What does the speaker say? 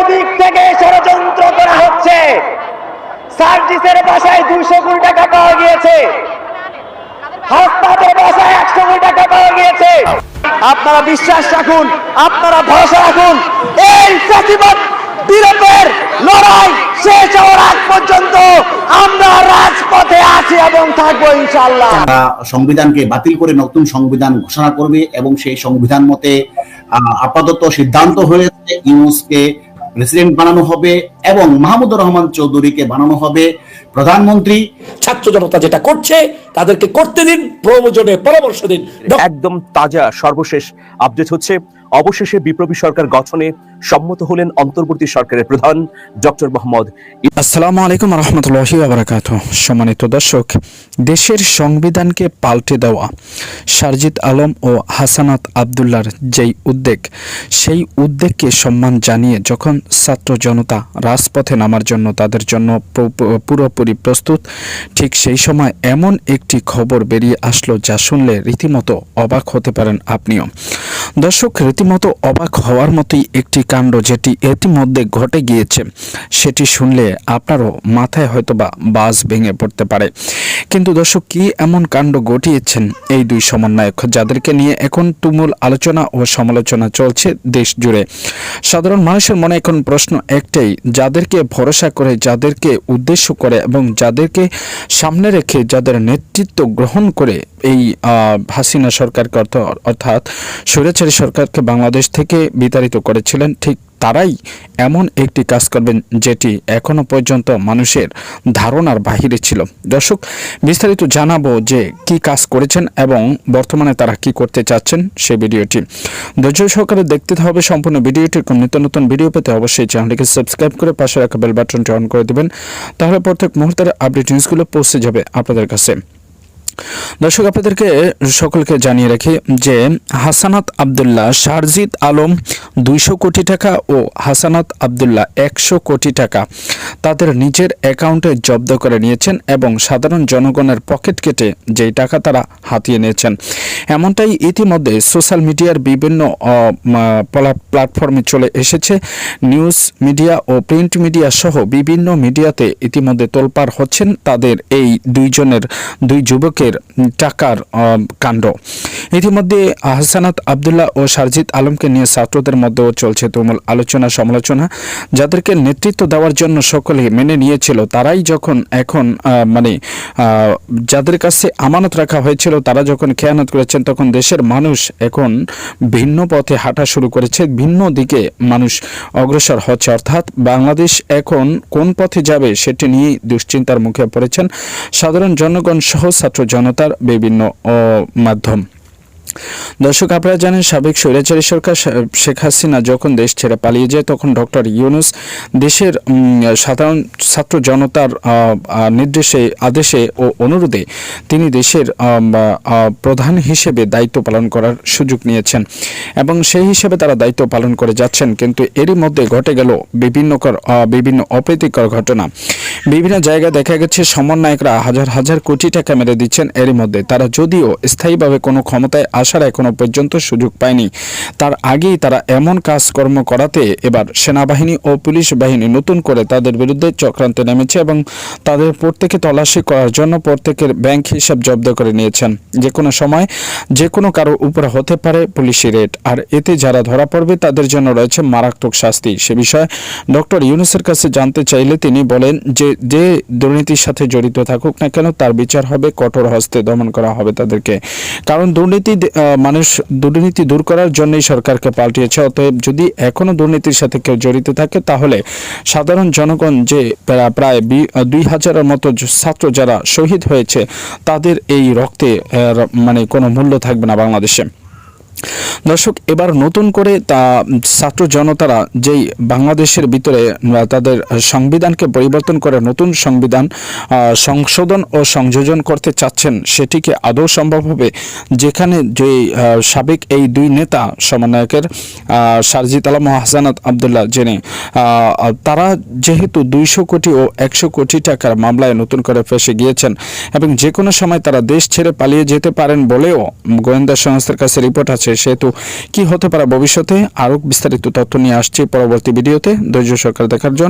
চতুর্দিক থেকে ষড়যন্ত্র করা হচ্ছে। সার্জিসের বাসায় দুইশো কোটি টাকা পাওয়া গিয়েছে। হাসপাতের বাসায় একশো কোটি টাকা পাওয়া গিয়েছে। আপনারা বিশ্বাস রাখুন, আপনারা ভরসা রাখুন, এই প্রতিবাদ বিরোধের লড়াই শেষ হওয়ার আগ পর্যন্ত আমরা রাজপথে আছি এবং থাকব ইনশাল্লাহ সংবিধানকে বাতিল করে নতুন সংবিধান ঘোষণা করবে এবং সেই সংবিধান মতে আপাতত সিদ্ধান্ত হয়েছে ইউনুসকে প্রেসিডেন্ট বানানো হবে এবং মাহমুদুর রহমান চৌধুরীকে বানানো হবে। প্রধানমন্ত্রী ছাত্র জনতা যেটা করছে তাদেরকে করতে দিন প্রয়োজনে পরামর্শ দিন। একদম তাজা সর্বশেষ আপডেট হচ্ছে অবশেষে বিপ্লবী সরকার গঠনে সম্মত হলেন অন্তর্বর্তী সরকারের প্রধান ডক্টর মোহাম্মদ আসসালামু আলাইকুম রহমতুল্লাহি আবরাকাত সম্মানিত দর্শক, দেশের সংবিধানকে পাল্টে দেওয়া সারজিদ আলম ও হাসানাত আবদুল্লার যেই উদ্যোগ সেই উদ্যোগকে সম্মান জানিয়ে যখন ছাত্র জনতা রাজপথে নামার জন্য তাদের জন্য পুরোপুরি প্রস্তুত, ঠিক সেই সময় এমন একটি খবর বেরিয়ে আসলো যা শুনলে রীতিমতো অবাক হতে পারেন আপনিও। দর্শক রীতিমতো অবাক হওয়ার মতোই একটি কাণ্ড যেটি ইতিমধ্যে ঘটে গিয়েছে, সেটি শুনলে আপনারও মাথায় হয়তোবা বাস ভেঙে পড়তে পারে। কিন্তু দর্শক, কি এমন কাণ্ড ঘটিয়েছেন এই দুই সমন্বয়ক যাদেরকে নিয়ে এখন তুমুল আলোচনা ও সমালোচনা চলছে দেশ জুড়ে? সাধারণ মানুষের মনে এখন প্রশ্ন একটাই, যাদেরকে ভরসা করে, যাদেরকে উদ্দেশ্য করে এবং যাদেরকে সামনে রেখে যাদের নেতৃত্ব গ্রহণ করে এই হাসিনা সরকারকে অর্থ- অর্থাৎ স্বৈরাচারী সরকারকে বাংলাদেশ থেকে বিতাড়িত করেছিলেন, ঠিক তারাই এমন একটি কাজ করবেন যেটি এখনও পর্যন্ত মানুষের ধারণার বাহিরে ছিল। দর্শক, বিস্তারিত জানাব যে কি কাজ করেছেন এবং বর্তমানে তারা কি করতে চাচ্ছেন সেই ভিডিওটি। ধৈর্য সহকারে দেখতে হবে সম্পূর্ণ ভিডিওটি। এবং নিত্য নতুন ভিডিও পেতে অবশ্যই চ্যানেলটিকে সাবস্ক্রাইব করে পাশে রাখা বেল বাটনটি অন করে দেবেন। তাহলে প্রত্যেক মুহূর্তের আপডেট নিউজগুলো পৌঁছে যাবে আপনাদের কাছে। দর্শক, আপনাদেরকে সকলকে জানিয়ে রাখি যে হাসানাত আবদুল্লাহ শারজিদ আলম দুইশো কোটি টাকা ও হাসানাত আবদুল্লাহ একশো কোটি টাকা তাদের নিজের অ্যাকাউন্টে জব্দ করে নিয়েছেন এবং সাধারণ জনগণের পকেট কেটে যেই টাকা তারা হাতিয়ে নিয়েছেন। এমনটাই ইতিমধ্যে সোশ্যাল মিডিয়ার বিভিন্ন প্ল্যাটফর্মে চলে এসেছে। নিউজ মিডিয়া ও প্রিন্ট মিডিয়া সহ বিভিন্ন মিডিয়াতে ইতিমধ্যে তোলপাড় হচ্ছেন তাদের এই দুইজনের, দুই যুবকের টাকার কাণ্ড। ইতিমধ্যে হাসানাত আবদুল্লাহ ও সারজিদ আলমকে নিয়ে ছাত্রদের মধ্যেও চলছে তুমুল আলোচনা সমালোচনা। যাদেরকে নেতৃত্ব দেওয়ার জন্য সকলে মেনে নিয়েছিল, তারাই যখন এখন মানে যাদের কাছে আমানত রাখা হয়েছিল, তারা যখন খেয়ানত করেছেন, তখন দেশের মানুষ এখন ভিন্ন পথে হাঁটা শুরু করেছে, ভিন্ন দিকে মানুষ অগ্রসর হচ্ছে। অর্থাৎ বাংলাদেশ এখন কোন পথে যাবে, সেটি নিয়ে দুশ্চিন্তার মুখে পড়েছেন সাধারণ জনগণ সহ ছাত্র জনতার বিভিন্ন মাধ্যম। দর্শক আপনারা জানেন সাবেক স্বৈরাচারী সরকার শেখ হাসিনা যখন দেশ ছেড়ে পালিয়ে যায় তখন ডক্টর ইউনুস দেশের সাধারণ ছাত্র জনতার নির্দেশে আদেশে ও অনুরোধে তিনি দেশের প্রধান হিসেবে দায়িত্ব পালন করার সুযোগ নিয়েছেন এবং সেই হিসেবে তারা দায়িত্ব পালন করে যাচ্ছেন। কিন্তু এরই মধ্যে ঘটে গেল বিভিন্নকর আহ, বিভিন্ন অপ্রীতিকর ঘটনা। বিভিন্ন জায়গায় দেখা গেছে সমন্বয়করা হাজার হাজার কোটি টাকা মেরে দিচ্ছেন। এরই মধ্যে তারা যদিও স্থায়ীভাবে কোনো ক্ষমতায় আসার এখনও পর্যন্ত সুযোগ পায়নি। তার আগেই তারা এমন কাজকর্ম করাতে এবার সেনাবাহিনী ও পুলিশ বাহিনী নতুন করে তাদের বিরুদ্ধে চক্রান্তে নেমেছে এবং তাদের প্রত্যেকে তল্লাশি করার জন্য প্রত্যেকের ব্যাংক হিসাব জব্দ করে নিয়েছেন। যে কোনো সময় যে কোনো কারও উপরে হতে পারে পুলিশি রেড। আর এতে যারা ধরা পড়বে তাদের জন্য রয়েছে মারাত্মক শাস্তি। সে বিষয়ে ডক্টর ইউনুসের কাছে জানতে চাইলে তিনি বলেন যে যে দুর্নীতির সাথে জড়িত থাকুক না কেন, তার বিচার হবে, কঠোর হস্তে দমন করা হবে তাদেরকে। কারণ দুর্নীতি মানুষ দুর্নীতি দূর করার জন্যই সরকারকে পাল্টিয়েছে, অতএব যদি এখনও দুর্নীতির সাথে কেউ জড়িত থাকে, তাহলে সাধারণ জনগণ যে প্রায় দুই হাজারের মতো ছাত্র যারা শহীদ হয়েছে, তাদের এই রক্তে মানে কোনো মূল্য থাকবে না বাংলাদেশে। দর্শক, এবার নতুন করে তা ছাত্র জনতারা যেই বাংলাদেশের ভিতরে তাদের সংবিধানকে পরিবর্তন করে নতুন সংবিধান সংশোধন ও সংযোজন করতে চাচ্ছেন, সেটিকে আদৌ সম্ভব হবে? যেখানে যে সাবেক এই দুই নেতা সমন্বয়কের সারজিত আলম হাসানাত আবদুল্লাহ জেনে তারা যেহেতু দুইশো কোটি ও একশো কোটি টাকার মামলায় নতুন করে ফেসে গিয়েছেন এবং যে কোনো সময় তারা দেশ ছেড়ে পালিয়ে যেতে পারেন বলেও গোয়েন্দা সংস্থার কাছে রিপোর্ট আছে হচ্ছে সেহেতু কি হতে পারে ভবিষ্যতে? আরও বিস্তারিত তথ্য নিয়ে আসছি পরবর্তী ভিডিওতে। ধৈর্য সরকার দেখার জন্য